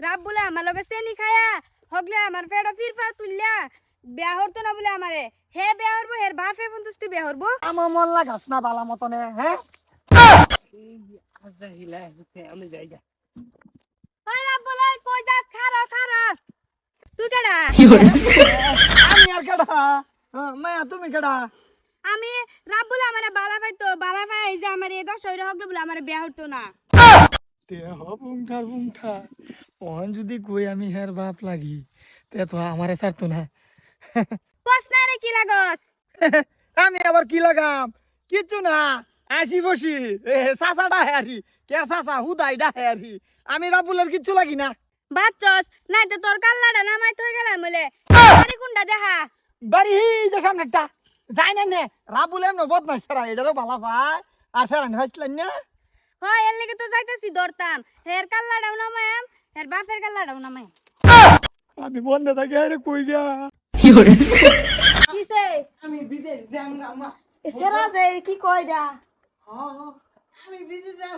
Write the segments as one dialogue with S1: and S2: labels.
S1: রাব বলে আমার লগে চেনি খায়া হগলে আমার পেটা ফিরফা তুললা। বিয়া হরতো না বলে আমারে হে বিয়া হরবো হের বাপে বন্ধুস্তি বিয়া হরবো
S2: আমার মন লাগাস না বালা মতনে হ্যাঁ আমি যাই গা।
S1: ওই রাব বলে কই যাস খারা খারা তুই কেডা
S2: আমি আর কেডা? হ্যাঁ, মায়া তুমি কেডা?
S1: আমি রাব বলে আমারে বালা পাইতো বালা পাই এই যে আমার এ দশ হইরে হগলে বলে আমারে বিয়া হরতো না।
S2: দেহ ওহন যদি কই আমি হের বাপ লাগি তে তো আমারে ছাড়তো না।
S1: না রে কি লাগস?
S2: আমি আবার কি লাগাম? কিচ্ছু না আসি বসি। এ সাসাটা হেয়ারি কে সাসা হুদাইডা হেয়ারি আমি রাবুলের কিচ্ছু লাগি না।
S1: বাচ্চস নাই তো তোর কাল্লাটা নামাই থই গেলাম বলে। আরে কুন্ডা দেখা
S2: বাড়ি হি যে সামনেটা যাই না নে রাবুল এমন বদমাস ছাড়া এটারও ভালো পায় আর ছাড়া হয়েছিলেন না?
S1: হয় এর লেগে তো যাইতেছি দরতাম হের কাল্লাটাও নামায়াম হের বাপের কাল্লাটাও নামায়াম
S2: আমি বন্ধ থাকি আরে কই যা
S1: কিসে
S2: আমি বিদেশ না মা
S1: সেরা যে কি কই দা
S2: আমি বিদেশ না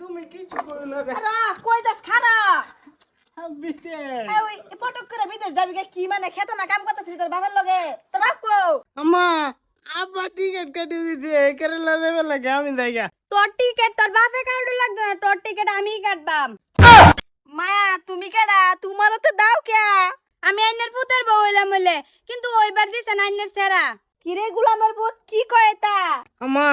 S2: তুমি কিছু করো না।
S1: আরে কই যাস খারা
S2: আমি
S1: পটক করে বিদেশ যাবি কি মানে খেত না কাম তোর লগে তোর বাপ কো
S2: আম্মা আব্বা টিকিট কেটে দিতে কেরালা দেবে লাগে আমি যাইগা
S1: তোর টিকেট তোর বাপে কাউন্ট লাগবে না তোর টিকেট আমিই কাটবাম মায়া তুমি কেডা? তোমার তো দাও কে আমি আইনের ফুতের বউ হইলাম বলে কিন্তু ওইবার দিছে না আইনের সেরা। কিরে গুলামের পুত কি কয় তা
S2: আম্মা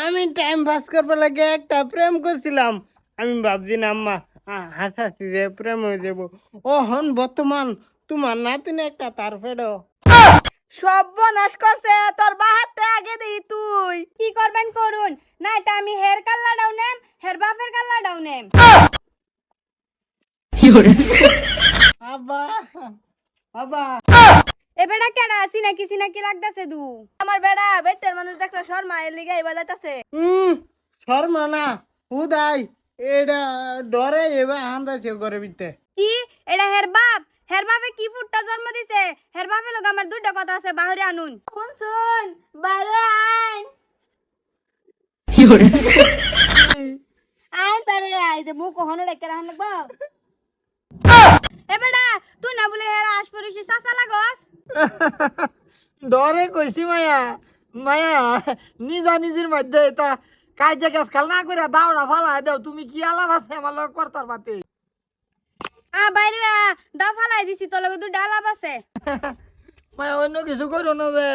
S2: আমি টাইম পাস করবার লাগে একটা প্রেম করছিলাম। আমি ভাবছি না আম্মা হাসাছি যে প্রেম হয়ে যাব। ও হন বর্তমান তোমার নাতিনে একটা তার ফেডো।
S1: সব সর্বনাশ করছে তোর বাহাতে আগে দেই তুই। কি করবেন করুন? না এটা আমি হের কাল্লা ডাউ নেম হের বাপের কাল্লা ডাউ
S2: আব্বা
S1: এ বেটা কেডা? সিনাকি সিনাকি লাগতাছে দু। আমার বেড়া বেটের মানুষ দেখলে শর্মা এর লিগে এবার যাইতাছে।
S2: হুম শর্মা না উদাই। এটা ডরে এবার হান্দাছে ঘরে ভিতরে
S1: কি? এটা হের বাপ? হের বাপে কি ফুটটা জন্ম দিছে? হের বাপে লোক আমার দুইটা কথা আছে বাহিরে আনুন। শুন শুন বাইরে আইন আইন বাইরে আই যে মুখ হনো রেখে রাখন লাগবো? এ বেটা তুই না বলে হেরা আশপরিশি চাচা লাগস?
S2: ডরে কইছি মায়া মায়া নিজা নিজের মধ্যে এটা কাজে কাজ খাল না করে দাওড়া ফালা দেও তুমি কি আলাপ আছে আমার লগ করতার বাতে?
S1: আ বাইরে দা ফালাই দিছি তোর লগে দুই ডালাপ আছে।
S2: মায়া অন্য কিছু করো না যে।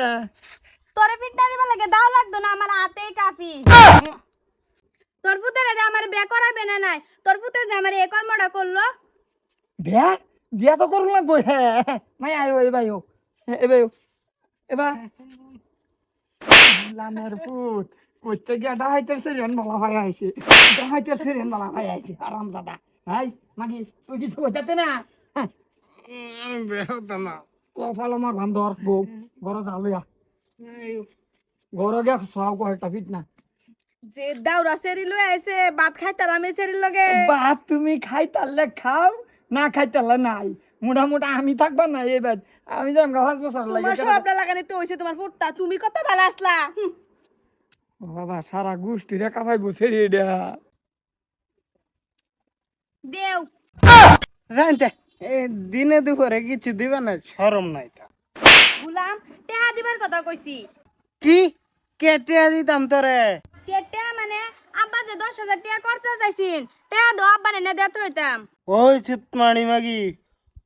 S1: তোরে ফিটটা দিবা লাগে দাও লাগতো না আমার হাতেই কাফি তোর ফুতেরে যে আমার বিয়ে করাবে না নাই তোর ফুতেরে যে আমার এ কর্মটা করল
S2: বিয়া? বিয়া তো করুন লাগবো। হ্যাঁ মায়া আয়ো এ ভাইও এ ভাইও এবার লামের পুত কইতে গিয়া ডাহাইতের সেরিয়ান বলা ভাই আইছে। ডাহাইতের সেরিয়ান বলা ভাই আইছে আরাম দাদা। হাই মাগি তুই কিছু কইতাতে না? আমি বেহতা না। কপাল আমার বান্ধর বউ। ঘর জালুয়া ঘর গিয়া সব কয়েকটা ফিট না।
S1: যে দাউরা সেরি লই আইছে ভাত খাইতার আমি সেরির লগে।
S2: ভাত তুমি খাইতালে খাও। না খাইতালে নাই। মোটা মোটা আমি থাকবা না এবার আমি যাম গা পাঁচ বছর লাগে
S1: তোমার সবটা লাগানি তো হইছে তোমার ফুটটা তুমি কত ভালো আসলা?
S2: ও বাবা সারা গোষ্ঠী রেখা ভাই বসে রে এটা
S1: দেও
S2: জানতে দিনে দুপুরে কিছু দিবে না সরম নাই তা।
S1: গুলাম টেহা দিবার কথা কইছি।
S2: কি? কেটে দিতাম তোরে?
S1: মানে আব্বা যে দশ হাজার টাকা খরচা চাইছিন টেহা দো আব্বা না দেতে হইতাম।
S2: ওই সুতমানি মাগি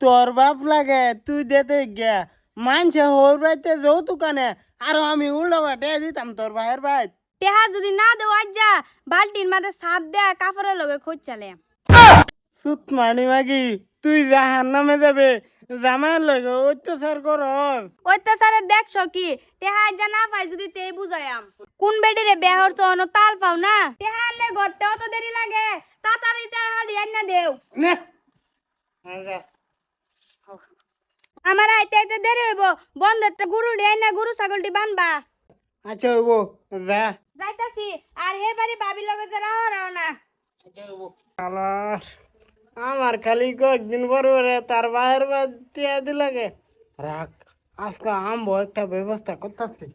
S2: তোর বাপ লাগে তুই দেতে গিয়া। মানছে হোর বাইতে যৌতুক আনে আর আমি উল্টা বাটে দিতাম তোর ভাইয়ের ভাই
S1: টেহা যদি না দেও আজ যা বালতির মাঝে সাপ দেয়া কাপড়ের লগে খোঁজ চালে।
S2: সুতমানি মাগি তুই যাহার নামে যাবে জামাইয়ের লগে অত্যাচার করস।
S1: অত্যাচারে দেখছ কি? আজ যা না পাই যদি তেই বুঝায়াম কোন বেডিরে বেহর চনো তাল পাও না? টেহা আনলে ঘরতে অত দেরি লাগে। তাড়াতাড়ি টেহা দিয়ে না দেও।
S2: নে।
S1: আমার আইতে আইতে দেরি হইব। বন্ধেরটা গরু দিয়ে না গরু ছাগলটি বানবা।
S2: আচ্ছা হইব যা।
S1: যাইতাছি। আর হে বাড়ি ভাবি লগে যে রাও রাও না।
S2: আলার। আমার খালি কয়েকদিন পরে পরে তার বাইরের বাদ টিয়া দিলাগে রাখ, আজকে আম্ব একটা ব্যবস্থা করতেছি।